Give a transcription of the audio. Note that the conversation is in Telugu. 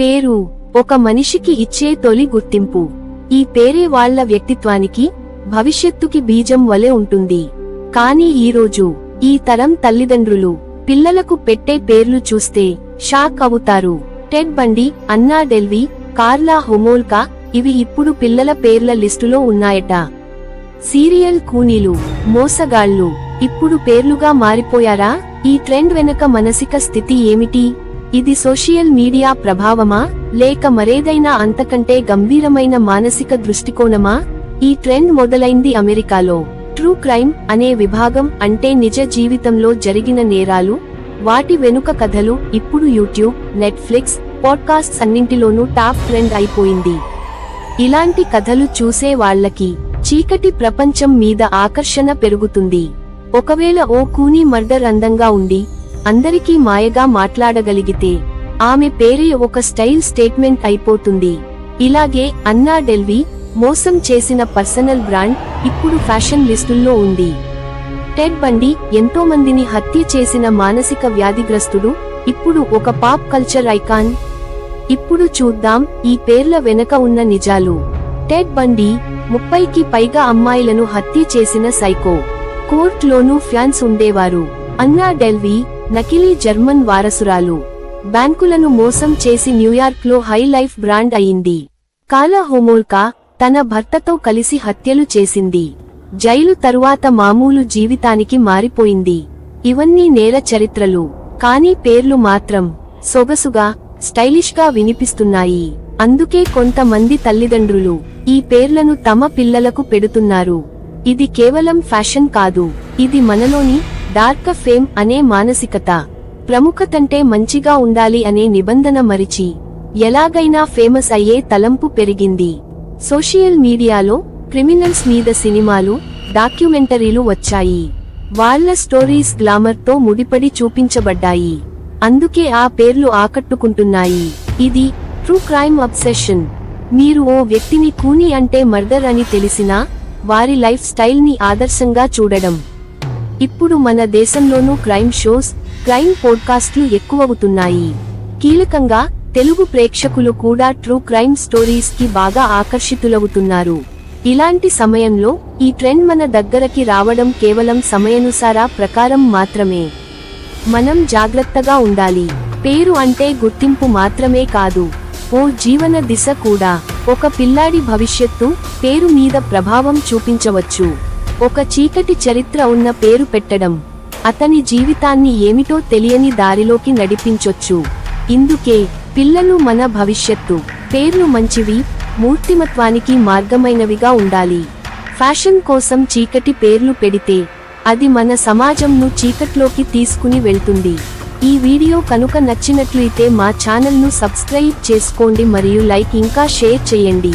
పేరు ఒక మనిషికి ఇచ్చే తొలి గుర్తింపు. ఈ పేరే వాళ్ళ వ్యక్తిత్వానికి భవిష్యత్తుకి బీజం వలె ఉంటుంది. కానీ ఈరోజు ఈ తరం తల్లిదండ్రులు పిల్లలకు పెట్టే పేర్లు చూస్తే షాక్ అవుతారు. టెడ్ బండి అన్నా డెల్వి కార్లా హొమోల్కా ఇవి ఇప్పుడు పిల్లల పేర్ల లిస్టులో ఉన్నాయట. సీరియల్ కూనీలు మోసగాళ్ళు ఇప్పుడు పేర్లుగా మారిపోయారా? ఈ ట్రెండ్ వెనక మానసిక స్థితి ఏమిటి? ఇది సోషల్ మీడియా ప్రభావమా లేక మరేదైనా అంతకంటే గంభీరమైన మానసిక దృష్టికోణమా? ఈ ట్రెండ్ మొదలైంది అమెరికాలో. ట్రూ క్రైమ్ అనే విభాగం అంటే నిజ జీవితంలో జరిగిన నేరాలు వాటి వెనుక కథలు ఇప్పుడు యూట్యూబ్ నెట్ఫ్లిక్స్ పాడ్కాస్ట్ అన్నింటిలోనూ టాప్ ట్రెండ్ అయిపోయింది. ఇలాంటి కథలు చూసే వాళ్ళకి చీకటి ప్రపంచం మీద ఆకర్షణ పెరుగుతుంది. ఒకవేళ ఓ కూనీ మర్డర్ అందంగా ఉండి అందరికీ మాయగా మాట్లాడగలిగితే ఆమె పేరే ఒక స్టైల్ స్టేట్మెంట్ అయిపోతుంది. ఇలాగే అన్నా డెల్వి మోసం చేసిన పర్సనల్ బ్రాండ్ ఇప్పుడు ఫ్యాషన్ లిస్టుల్లో ఉంది. టెడ్ బండి ఎంతో మందిని హత్య చేసిన మానసిక వ్యాధిగ్రస్తుడు ఇప్పుడు ఒక పాప్ కల్చర్ ఐకాన్. ఇప్పుడు చూద్దాం ఈ పేర్ల వెనక ఉన్న నిజాలు. టెడ్ బండి ముప్పైకి పైగా అమ్మాయిలను హత్య చేసిన సైకో. కోర్ట్లోనూ ఫ్యాన్స్ ఉండేవారు. అన్నా డెల్వీ నకిలీ జర్మన్ వారసురాలు. బ్యాంకులను మోసం చేసి న్యూయార్క్లో హై లైఫ్ బ్రాండ్ అయింది. కాలా హోమోల్కా తన భర్తతో కలిసి హత్యలు చేసింది. జైలు తరువాత మామూలు జీవితానికి మారిపోయింది. ఇవన్నీ నేల చరిత్రలు. కానీ పేర్లు మాత్రం సొగసుగా స్టైలిష్గా వినిపిస్తున్నాయి. అందుకే కొంతమంది తల్లిదండ్రులు ఈ పేర్లను తమ పిల్లలకు పెడుతున్నారు. ఇది కేవలం ఫ్యాషన్ కాదు. ఇది మనలోని డార్క్ ఫేమ్ అనే మానసికత. ప్రముఖతంటే మంచిగా ఉండాలి అనే నిబంధన మరిచి ఎలాగైనా ఫేమస్ అయ్యే తలంపు పెరిగింది. సోషల్ మీడియాలో క్రిమినల్స్ మీద సినిమాలు డాక్యుమెంటరీలు వచ్చాయి. వాళ్ళ స్టోరీస్ గ్లామర్తో ముడిపడి చూపించబడ్డాయి. అందుకే ఆ పేర్లు ఆకట్టుకుంటున్నాయి. ఇది ట్రూ క్రైమ్ అబ్సెషన్. మీరు ఓ వ్యక్తిని కూని అంటే మర్డర్ అని తెలిసినా వారి లైఫ్ స్టైల్ని ఆదర్శంగా చూడడం. ఇప్పుడు మన దేశంలోనూ క్రైమ్ షోస్ క్రైమ్ పోడ్కాస్ట్లు ఎక్కువవుతున్నాయి. కీలకంగా తెలుగు ప్రేక్షకులు కూడా ట్రూ క్రైమ్ స్టోరీస్కి బాగా ఆకర్షితులవుతున్నారు. ఇలాంటి సమయంలో ఈ ట్రెండ్ మన దగ్గరకి రావడం కేవలం సమయానుసార ప్రకారం మాత్రమే. మనం జాగ్రత్తగా ఉండాలి. పేరు అంటే గుర్తింపు మాత్రమే కాదు. ఓ జీవన దిశ కూడా. ఒక పిల్లాడి భవిష్యత్తు పేరు మీద ప్రభావం చూపించవచ్చు. ఒక చీకటి చరిత్ర ఉన్న పేరు పెట్టడం అతని జీవితాన్ని ఏమిటో తెలియని దారిలోకి నడిపించొచ్చు. ఇందుకే పిల్లలు మన భవిష్యత్తు పేర్లు మంచివి మూర్తిమత్వానికి మార్గమైనవిగా ఉండాలి. ఫ్యాషన్ కోసం చీకటి పేర్లు పెడితే అది మన సమాజంను చీకట్లోకి తీసుకుని వెళ్తుంది. ఈ వీడియో కనుక నచ్చినట్లయితే మా ఛానల్ను సబ్స్క్రైబ్ చేసుకోండి మరియు లైక్ ఇంకా షేర్ చేయండి.